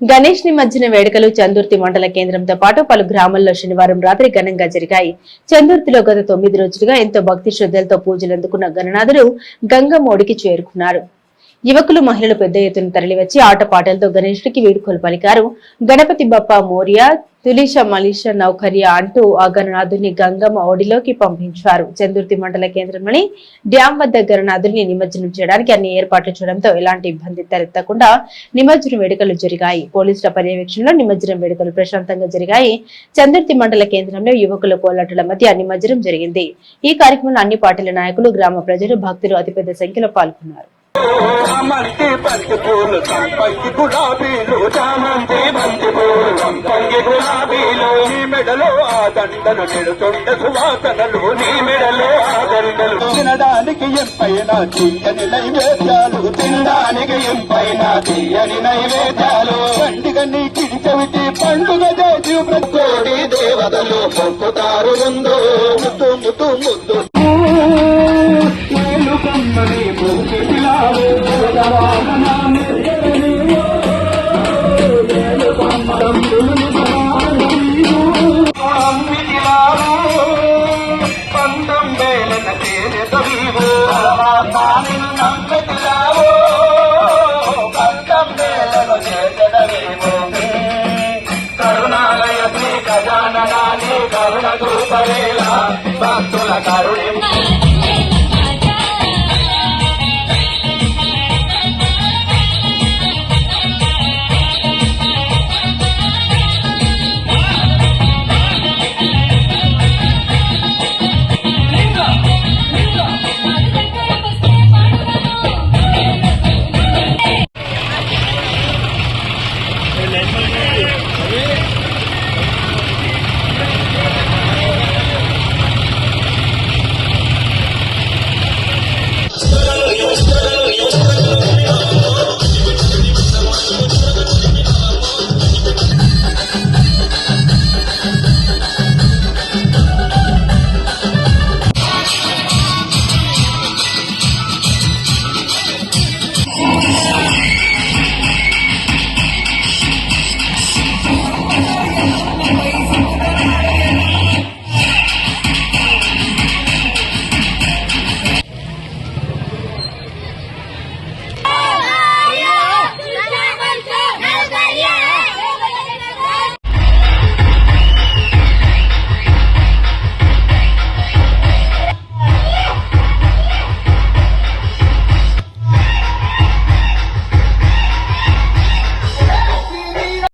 గణేష్ నిమజ్జన వేడుకలు చందుర్తి మండల కేంద్రంతో పాటు పలు గ్రామాల్లో శనివారం రాత్రి ఘనంగా జరిగాయి. చందుర్తిలో గత తొమ్మిది రోజులుగా ఎంతో భక్తి శ్రద్ధలతో పూజలు అందుకున్న గణనాథుడు గంగమోడికి చేరుకున్నారు. యువకులు మహిళలు పెద్ద ఎత్తున తరలివచ్చి ఆటపాటలతో గణేశుడికి వేడుకలు పలికారు. గణపతి బప్ప మోరియా తులిష మలిష నౌకర్య అంటూ ఆ గణనాథుని గంగమ్మ ఒడిలోకి పంపించారు. చందుర్తి మండల కేంద్రంలోని డ్యాం వద్ద గణనాథుని నిమజ్జనం చేయడానికి అన్ని ఏర్పాట్లు చేయడంతో ఎలాంటి ఇబ్బంది తలెత్తకుండా నిమజ్జనం వేడుకలు జరిగాయి. పోలీసుల పర్యవేక్షణలో నిమజ్జనం వేడుకలు ప్రశాంతంగా జరిగాయి. చందుర్తి మండల కేంద్రంలో యువకుల కోలాటల మధ్య నిమజ్జనం జరిగింది. ఈ కార్యక్రమంలో అన్ని పార్టీల నాయకులు గ్రామ ప్రజలు భక్తులు అతిపెద్ద సంఖ్యలో పాల్గొన్నారు. మల్టి బంతి పూలు సంపంగి గులాబీలు చామంతి దండలు నిడుతుండ సువాసనలు నీ మెడలో ఆ దండలు తినడానికి ఎంపైన తీయని నైవేద్యాలు తినడానికి ఎంపైన తీయని నైవేద్యాలు. పండుగ నీ కిడి చెవిటి పండుగ దేవతలు పొక్కుతారు ఉందో పరమాత్మానిను నమ్మెతిలావు పంతం కరుణాలయ శ్రీ గజాననాని కరుణ భక్తుల కరుణి Yeah.